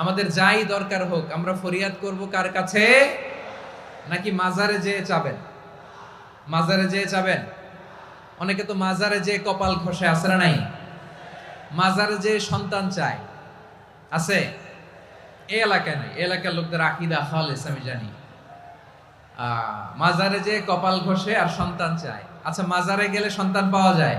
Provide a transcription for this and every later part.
আমাদের যাই দরকার হোক, আমরা ফরিয়াদ করব কার কাছে? নাকি মাজারে যেয়ে চাবেন? মাজারে যেয়ে চাবেন? অনেকে তো মাজারে যেয়ে কপাল ঘষে আসে না নাই? মাজারে যেয়ে সন্তান চায়। আছে? এই এলাকায় নাই এলাকার লোকদের আকিদা খালেস, আমি জানি। মাজারে যে কপাল ঘষে আর সন্তান চায়। আচ্ছা মাজারে গেলে সন্তান পাওয়া যায়?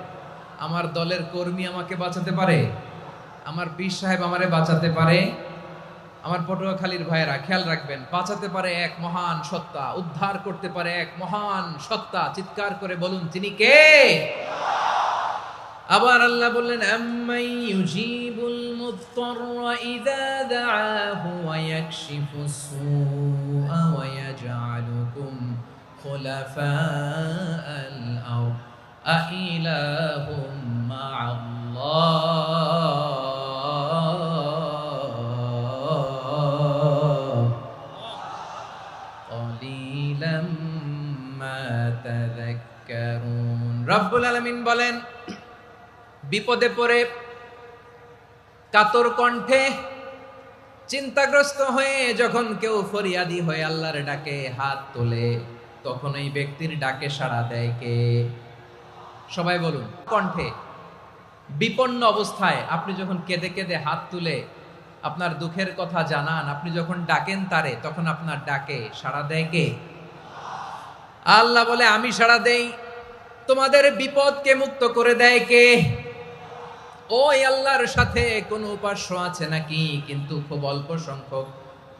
আমার দলের কর্মী আমাকে বাঁচাতে পারে? আমার পীর সাহেব আমারে বাঁচাতে পারে? আমার পটুয়াখালীর ভাইয়েরা, খেয়াল রাখবেন, বাঁচাতে পারে এক মহান সত্তা, উদ্ধার করতে পারে এক মহান সত্তা। চিৎকার করে বলুন, তিনি কে? আবার আল্লাহ বললেন আম্মাই আইলাহুম মা'আল্লাহ قليلا ما تذكرون রব্বুল আলামিন বলেন বিপদে পড়ে কাতর কণ্ঠে চিন্তাগ্রস্ত হয়ে যখন কেউ ফরিয়াদি হয়ে আল্লাহর ডাকে হাত তোলে তখন এই ব্যক্তির ডাকে সাড়া দেয় কে সবাই বলুন। কণ্ঠে বিপন্ন অবস্থায় আপনি যখন কেঁদে কেঁদে হাত তুলে আপনার দুঃখের কথা জানান, আপনি যখন ডাকেন তারে, তখন আপনার ডাকে সাড়া দেয় কে? আল্লাহ বলে, আমি সাড়া দেই। তোমাদের বিপদকে মুক্ত করে দেয় কে? ওই আল্লাহর সাথে কোনো উপাস্য আছে নাকি? কিন্তু খুব অল্প সংখ্যক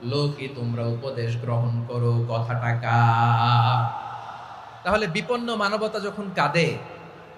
লোকই তোমরা উপদেশ গ্রহণ করো কথাটা কার? তাহলে বিপন্ন মানবতা যখন কাঁদে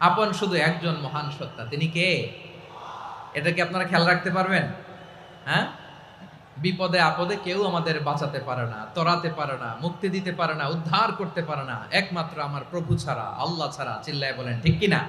আপন শুধু একজন মহান সত্তা। তিনি কে? এটা কি আপনারা খেয়াল রাখতে পারবেন? হ্যাঁ? বিপদে আপদে কেউ আমাদের বাঁচাতে পারে না, তরাতে পারে না, মুক্তি দিতে পারে না, উদ্ধার করতে পারে না। একমাত্র আমার প্রভু ছাড়া, আল্লাহ ছাড়া, চিল্লায় বলেন, ঠিক কিনা?